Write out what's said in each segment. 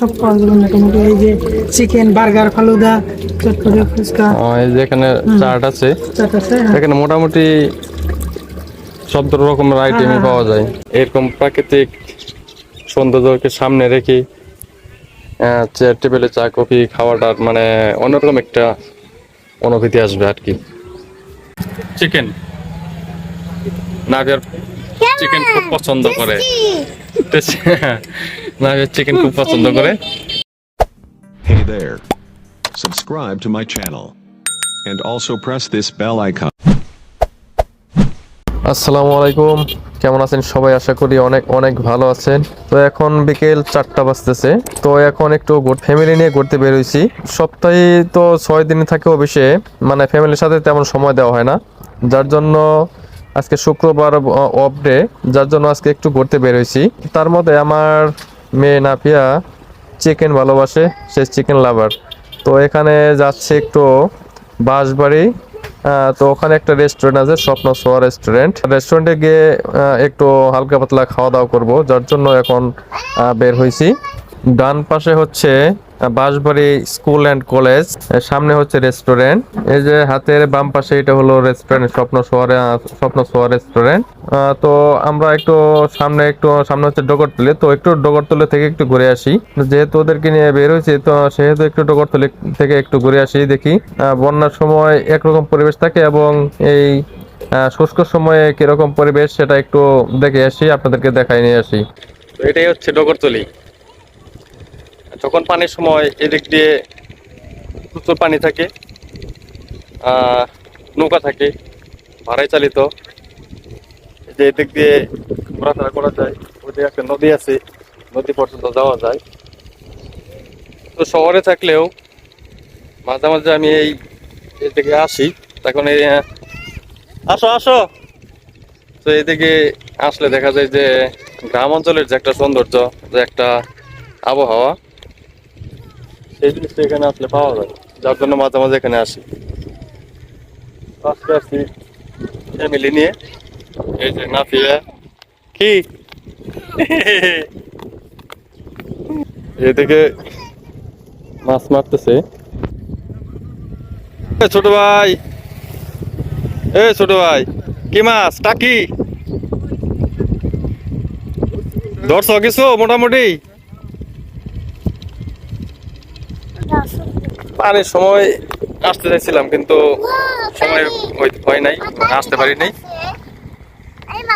সব পাওয়া যাবে মোটামুটি এই যে চিকেন বার্গার ফালুদা চটপটি ফুচকা। এই যে এখানে চাট আছে। চাট আছে হ্যাঁ। এখানে মোটামুটি সব রকমের আইটেমই হ্যাঁ। পাওয়া যায়। এরকম প্রাকৃতিক সৌন্দর্যকে সামনে রেখে চেয়ার টেবিলে চা কফি খাওয়াটার মানে অন্যরকম একটা অনুভূতি আসবে আর কি। চিকেন নাগের চিকেন খুব পছন্দ করে। নাগের চিকেন খুব পছন্দ করে। Hey there. Subscribe to my channel. And also press this bell icon. আসসালামু আলাইকুম। কেমন আছেন সবাই? আশা করি অনেক অনেক ভালো আছেন। তো এখন বিকেল চারটা বাজতেছে। তো এখন একটু ফ্যামিলি নিয়ে ঘুরতে বেরোইছি। সপ্তাহে তো ছয় দিন থাকে অফিসে। মানে ফ্যামিলির সাথে তেমন সময় দেওয়া হয় না। যার জন্য আজকে শুক্রবার অফ ডে যার জন্য আজকে একটু ঘুরতে বেরোইছি। তার মধ্যে আমার মেয়ে নাপিয়া চিকেন ভালোবাসে, সে চিকেন লাভার তো এখানে যাচ্ছে একটু বাঁশবাড়ি। তো ওখানে একটা রেস্টুরেন্ট আছে, স্বপ্ন সোয়া রেস্টুরেন্ট রেস্টুরেন্টে গিয়ে একটু হালকা পাতলা খাওয়া দাওয়া করব, যার জন্য এখন বের হয়েছি ডান পাশে হচ্ছে বাঁশবাড়ি স্কুল অ্যান্ড কলেজ সামনে হচ্ছে রেস্টুরেন্ট। এই যে হাতের বাম পাশে এটা হলো রেস্টুরেন্ট, স্বপ্ন সোয়ারে স্বপ্ন সোয়া রেস্টুরেন্ট। তো আমরা একটু সামনে একটু, সামনে হচ্ছে ডগরতলি, তো একটু ডগরতলি থেকে একটু ঘুরে আসি। যেহেতু ওদেরকে নিয়ে বের হয়েছি, তো সেহেতু একটু ডগরতলি থেকে একটু ঘুরে আসি, দেখি। বন্যার সময় একরকম পরিবেশ থাকে এবং এই শুষ্ক সময়ে কীরকম পরিবেশ সেটা একটু দেখে আসি, আপনাদেরকে দেখাই নিয়ে আসি। এটাই হচ্ছে ডগরতলি। যখন পানির সময় এদিক দিয়ে প্রচুর পানি থাকে নৌকা থাকে, ভাড়ায় চালিত। যে এদিক দিয়ে ঘোরাফেরা করা যায়, ওদিকে একটা নদী আছে, নদী পর্যন্ত যাওয়া যায়। তো শহরে থাকলেও মাঝে মাঝে আমি এই এদিকে আসি, তখন এই আসো আসো। তো এদিকে আসলে দেখা যায় যে গ্রাম অঞ্চলের যে একটা সৌন্দর্য, যে একটা আবহাওয়া সেই জিনিসটা এখানে আসলে পাওয়া যায়। যার জন্য মাঝে মাঝে এখানে আসি। তো আজকে আসছি ফ্যামিলি নিয়ে, এই যে নাফিয়া কি? এদিকে মাছ মারতেছে। ছোট ভাই, এ ছোট ভাই, কি মাছ? টাকি। ধরছ কিছু? মোটামুটি? পানির সময় আসতে চাইছিলাম, কিন্তু সময় হয় নাই মানে আসতে পারি নাই।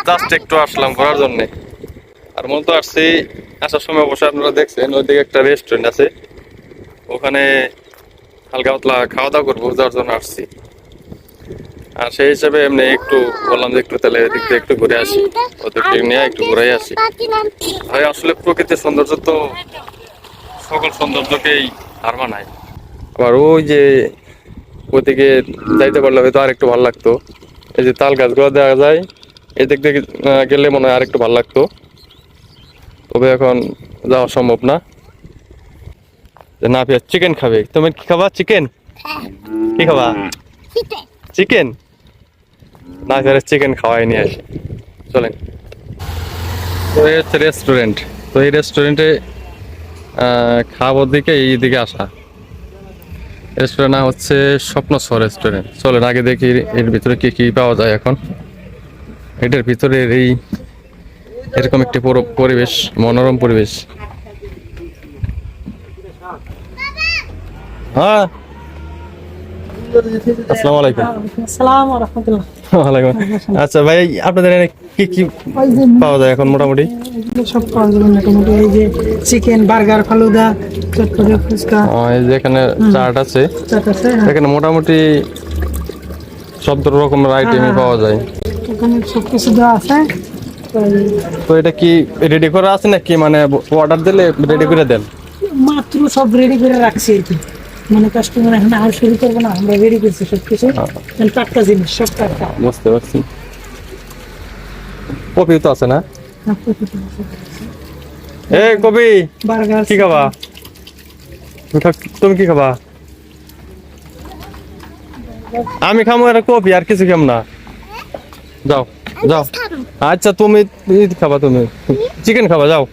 জাস্ট একটু আসলাম ঘোরার জন্য। আর মূলত আসছি, আসার সময় অবশ্যই আপনারা দেখছেন, ওইদিকে একটা রেস্টুরেন্ট আছে। ওখানে হালকা পাতলা খাওয়া দাওয়া করব যার জন্য আসছি। আর সেই হিসাবে এমনি একটু বললাম যে একটু তাহলে এদিক দিয়ে একটু ঘুরে আসি। ওদেরকে নিয়ে একটু ঘুরে আসি। ভাই, আসলে প্রকৃতির সৌন্দর্য তো সকল সৌন্দর্যকেই হার মানায়। আবার ওই যে ওদিকে যাইতে পারলে হয়তো আর একটু ভালো লাগতো। এই যে তাল গাছগুলো দেখা যায় এদিক আহ, গেলে মনে হয় আর একটু ভালো লাগতো। তবে এখন যাওয়া সম্ভব না। না পেয়ে চিকেন খাবে। তুমি কি খাবা চিকেন? কি খাবা? চিকেন? না ফেরে চিকেন খাওয়াই নিয়ে আসি চলেন। তো এই হচ্ছে রেস্টুরেন্ট তো এই রেস্টুরেন্টে খাবার দিকে এই দিকে আসা। রেস্টুরেন্ট নাম হচ্ছে স্বপ্ন সহ রেস্টুরেন্ট চলেন, আগে দেখি এর ভিতরে কি কি পাওয়া যায় এখন। এটার ভিতরে এই এরকম একটি পুরো পরিবেশ, মনোরম পরিবেশ। হ্যাঁ। আসসালামু আলাইকুম। আসসালাম রহমতুল্লাহ। ওয়ালাইকুম আচ্ছা ভাই আপনাদের এখানে কি কি পাওয়া যায় এখন মোটামুটি? সব পাওয়া মোটামুটি। এই যে চিকেন বার্গার ফালুদা চটপটি ফুচকা। ও, এই যে এখানে চাট আছে। চাট আছে হ্যাঁ। এখানে মোটামুটি সব রকমের আইটেমই হ্যাঁ। পাওয়া যায়। ওখানে সব কিছু দেওয়া আছে। তো এটা কি রেডি করা আছে নাকি? মানে অর্ডার দিলে রেডি করে দেন? মাত্র সব রেডি করে রাখছি আর মানে কাস্টমার এখন আর শুরু করব না আমরা রেডি করছি সব কিছু হ্যাঁ। টাটকা জিনিস সব টাটকা। বুঝতে পারছি। কপি তো আছে না? এ কপি! কি খাবা? তুমি কি খাবা? আমি খাব একটা কপি আর কিছু খাম না। যাও যাও। আচ্ছা তুমি খাবা তুমি। চিকেন খাবা যাও।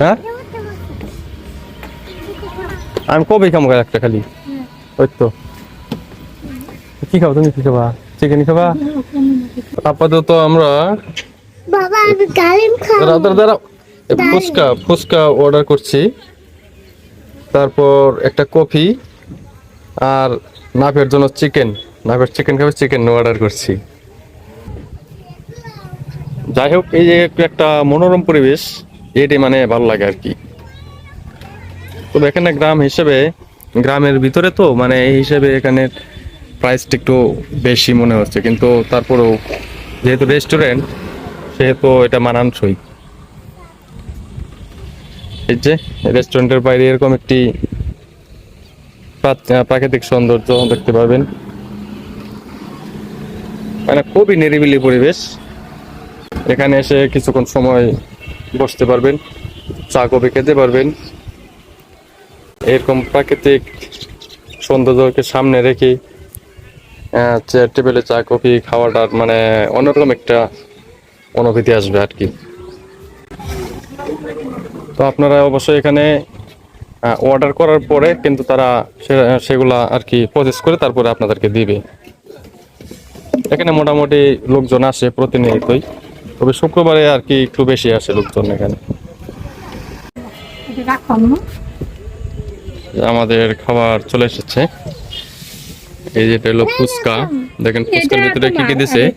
হ্যাঁ? আমি কবে খামো একটা খালি? ওই তো। কি খাব তুমি? কি খাবা? চিকেন খাবা? আপাতত আমরা বাবা আমি ডালিম খাব। দাঁড়াও দাঁড়াও দাঁড়াও। ফুচকা ফুচকা অর্ডার করছি। তারপর একটা কফি আর নাফের জন্য চিকেন। নাফের চিকেন খাবে চিকেন অর্ডার করছি। যাই হোক এই যে একটু একটা মনোরম পরিবেশ এটি মানে ভালো লাগে আর কি। তবে এখানে গ্রাম হিসেবে, গ্রামের ভিতরে তো মানে এই হিসেবে এখানে প্রাইসটা একটু বেশি মনে হচ্ছে। কিন্তু তারপরেও যেহেতু রেস্টুরেন্ট সেহেতু এটা মানানসই। এই যে রেস্টুরেন্টের বাইরে এরকম একটি প্রাকৃতিক সৌন্দর্য দেখতে পাবেন। মানে খুবই নিরিবিলি পরিবেশ। এখানে এসে কিছুক্ষণ সময় বসতে পারবেন, চা কফি খেতে পারবেন। এরকম প্রাকৃতিক সৌন্দর্যকে সামনে রেখে টেবিলে চা কফি খাওয়াটার মানে অন্যরকম একটা অনুভূতি আসবে আর কি। তো আপনারা অবশ্যই এখানে অর্ডার করার পরে কিন্তু তারা সেগুলা আর কি প্রসেস করে তারপরে আপনাদেরকে দিবে। এখানে মোটামুটি লোকজন আসে প্রতিনিয়তই। তবে শুক্রবারে আর কি একটু বেশি আসে লোকজন এখানে। আমাদের খাবার চলে এসেছে। এই যেটা হলো ফুচকা। দেখেন ফুচকার ভিতরে কি কি দিছে?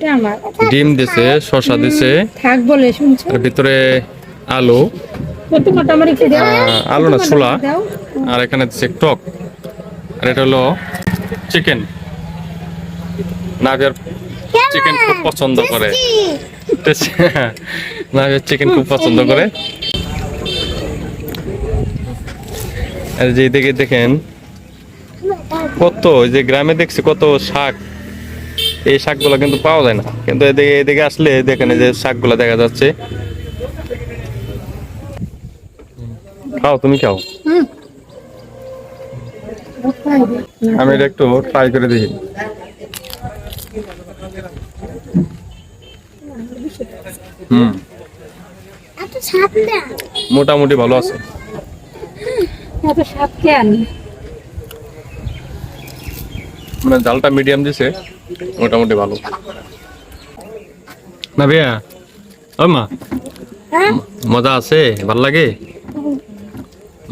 ডিম দিছে শসা দিছে। থাক বলে শুনছো। এর ভিতরে আলু। আলু না ছোলা। আর এখানে দিচ্ছে টক। আর এটা হলো চিকেন। নাভিয়ার চিকেন খুব পছন্দ করে। নাভিয়ার চিকেন খুব পছন্দ করে। আর যে দিকে দেখেন কত যে গ্রামে দেখছি কত শাক। এই শাকগুলো কিন্তু পাওয়া যায় না। কিন্তু এদিকে এদিকে আসলে দেখেন যে শাকগুলো দেখা যাচ্ছে। খাও তুমি খাও। আমি এটা একটু ট্রাই করে দেখি। হুম। মোটামুটি ভালো আছে। এত স্বাদ কেন? মানে ডালটা মিডিয়াম দিছে মোটামুটি ভালো। না ভাইয়া ও মা। হ্যাঁ? মজা আছে ভালো লাগে?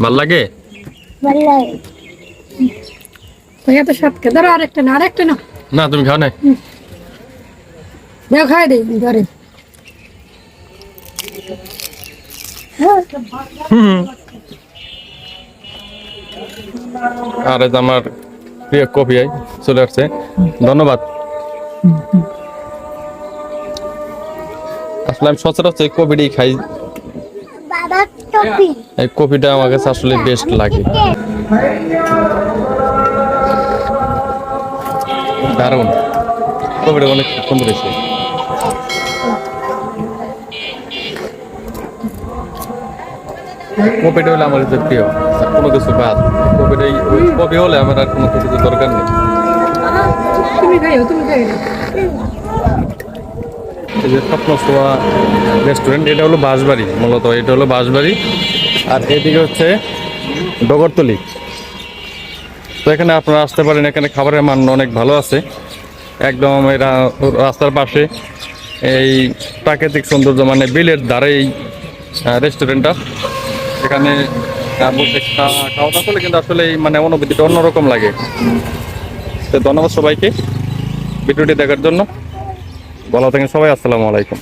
ভালো লাগে? ভালো লাগে। ওই এত স্বাদ ধরো আরেকটা না আরেকটা না না তুমি খাও না। দেও খাই দেই ধরে। আর আমার প্রিয় কফি আই চলে আসছে। ধন্যবাদ। আসলে আমি সচরাচর কফিটাই খাই। এই কফিটা আমার কাছে আসলে বেস্ট লাগে। দারুণ। কফিটা অনেক সুন্দর হয়েছে। কফিটা হলে আমার কাছে প্রিয়। কোনো কিছু বাদ। কফিটাই ওই কফি হলে আমার আর কোনো কিছু দরকার নেই। তুমি খাইও তুমি খাইও এই যে স্বপ্ন সোয়া রেস্টুরেন্ট এটা হলো বাঁশবাড়ি মূলত। এটা হলো বাঁশবাড়ি। আর এদিকে হচ্ছে ডগরতলি। তো এখানে আপনারা আসতে পারেন এখানে খাবারের মান অনেক ভালো আছে। একদম এরা রাস্তার পাশে এই প্রাকৃতিক সৌন্দর্য মানে বিলের এই রেস্টুরেন্টটা এখানে খাওয়া দাওয়া করলে কিন্তু আসলে মানে মানে অনুভূতিটা অন্যরকম লাগে। তো ধন্যবাদ সবাইকে ভিডিওটি দেখার জন্য। ভালো থাকেন সবাই, আসসালামু আলাইকুম।